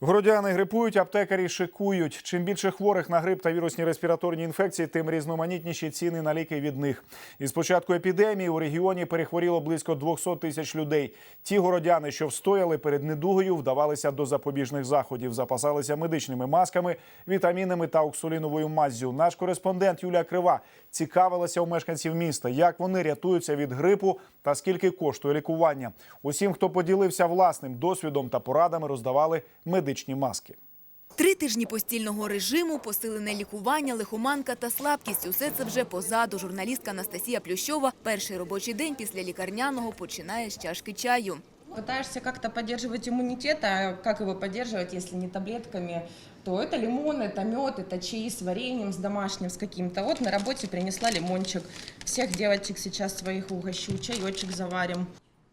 Городяни грипують, аптекарі шикують. Чим більше хворих на грип та вірусні респіраторні інфекції, тим різноманітніші ціни на ліки від них. Із початку епідемії у регіоні перехворіло близько 200 тисяч людей. Ті городяни, що встояли перед недугою, вдавалися до запобіжних заходів, запасалися медичними масками, вітамінами та оксуліновою маззю. Наш кореспондент Юлія Крива цікавилася у мешканців міста, як вони рятуються від грипу та скільки коштує лікування. Усім, хто поділився власним досвідом та порадами, роздавали медичні маски. Три тижні постільного режиму, посилене лікування, лихоманка та слабкість – усе це вже позаду. Журналістка Анастасія Плющова перший робочий день після лікарняного починає з чашки чаю. Пытаешься как-то поддерживать иммунитет, а как его поддерживать, если не таблетками, то это лимон, это мед, это чаи с вареньем, с домашним, с каким-то. Вот на работе принесла лимончик. Всех девочек сейчас своих угощу, чаечек заварим.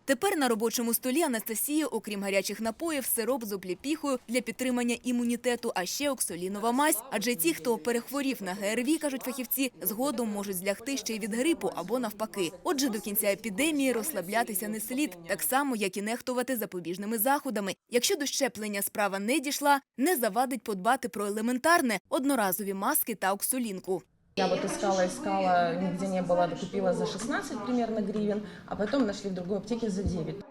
Тепер на робочому столі Анастасії, окрім гарячих напоїв, сироп з обліпіхою для підтримання імунітету, а ще оксолінова мазь. Адже ті, хто перехворів на ГРВІ, кажуть фахівці, згодом можуть злягти ще й від грипу або навпаки. Отже, до кінця епідемії розслаблятися не слід, так само, як і нехтувати запобіжними заходами. Якщо до щеплення справа не дійшла, не завадить подбати про елементарне одноразові маски та оксолінку. Я вот искала, искала, нигде не было, купила за 16 примерно гривен, а потом нашли в другой аптеке за 9.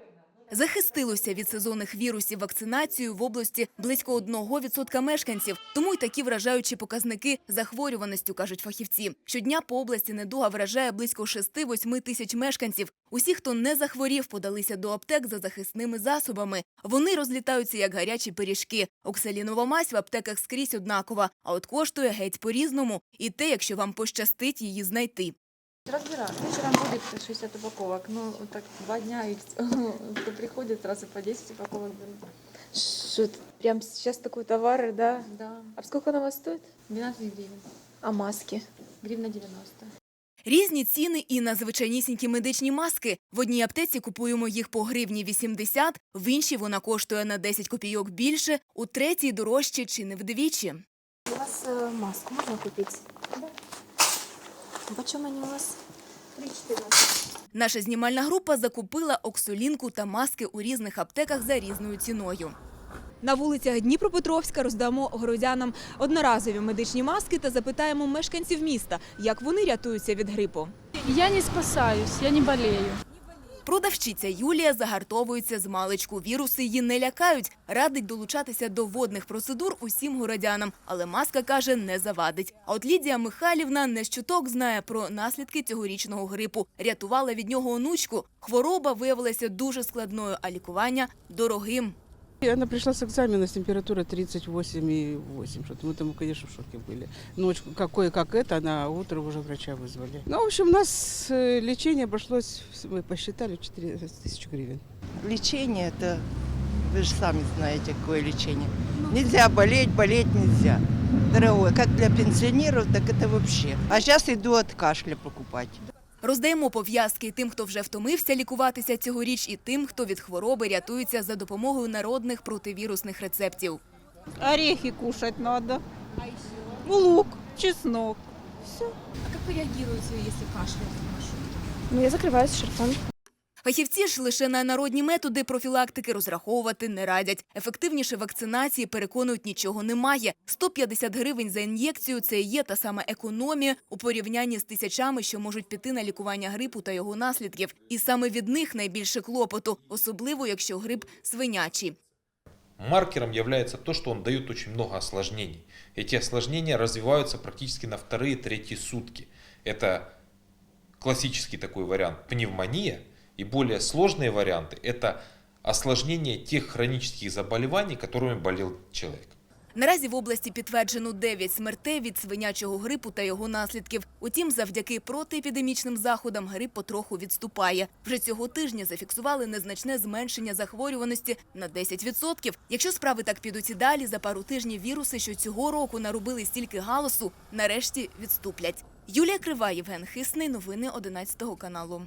Захистилося від сезонних вірусів вакцинацією в області близько 1% мешканців. Тому й такі вражаючі показники захворюваності, кажуть фахівці. Щодня по області недуга вражає близько 6-8 тисяч мешканців. Усі, хто не захворів, подалися до аптек за захисними засобами. Вони розлітаються як гарячі пиріжки. Оксалінова мазь в аптеках скрізь однакова, а от коштує геть по-різному. І те, якщо вам пощастить її знайти. Разбираю. Вечером будет 60 упаковок. Ну, так два дня, и кто приходит, сразу по 10 упаковок берут. Что, прям сейчас такой товар, да? Да, А сколько она у вас стоит? 12 гривен. А маски? Гривна 90. Різні ціни і на звичайнісінькі медичні маски. В одній аптеці купуємо їх по гривні 80, в іншій вона коштує на 10 копійок більше, у третій дорожче чи не вдвічі. У вас э, маску можно купить? Да. мені у вас? 3,14. Наша знімальна група закупила оксолінку та маски у різних аптеках за різною ціною. На вулицях Дніпропетровська роздамо городянам одноразові медичні маски та запитаємо мешканців міста, як вони рятуються від грипу. Я не спасаюсь, я не болею. Продавщиця Юлія загартовується з маличку. Віруси її не лякають. Радить долучатися до водних процедур усім городянам. Але маска каже, не завадить. А от Лідія Михайлівна не щуток знає про наслідки цьогорічного грипу. Рятувала від нього онучку. Хвороба виявилася дуже складною, а лікування дорогим. И Она пришла с экзамена с температурой 38,8. Что-то мы тому, конечно, в шоке были. Ночь какое как это, она утро уже врача вызвали. Ну, в общем, у нас э, лечение обошлось, мы посчитали, 4 тысячи гривен. Лечение это, вы же сами знаете, какое лечение. Нельзя болеть, болеть нельзя. Дорогое, как для пенсионеров, так это вообще. А сейчас иду от кашля покупать. Роздаємо пов'язки тим, хто вже втомився лікуватися цьогоріч, і тим, хто від хвороби рятується за допомогою народних противірусних рецептів. Орехи кушать треба, Лук, чеснок. Ну, я закриваюся шарфом. Фахівці ж лише на народні методи профілактики розраховувати не радять. Ефективніше вакцинації, переконують, нічого немає. 150 гривень за ін'єкцію – це і є та сама економія у порівнянні з тисячами, що можуть піти на лікування грипу та його наслідків. І саме від них найбільше клопоту, особливо якщо грип свинячий. Маркером является то, что он дает очень много осложнений. Эти осложнения развиваются практически на вторые-третьи сутки. Это классический такой вариант пневмония. И более сложные варианты – это осложнение тех хронических заболеваний, которыми болел человек. Наразі в області підтверджено 9 смертей від свинячого грипу та його наслідків. Утім, завдяки протиепідемічним заходам грип потроху відступає. Вже цього тижня зафіксували незначне зменшення захворюваності на 10%. Якщо справи так підуть і далі, за пару тижнів віруси, що цього року наробили стільки галасу, нарешті відступлять. Юлія Крива, Євген Хисний. Новини 11 каналу.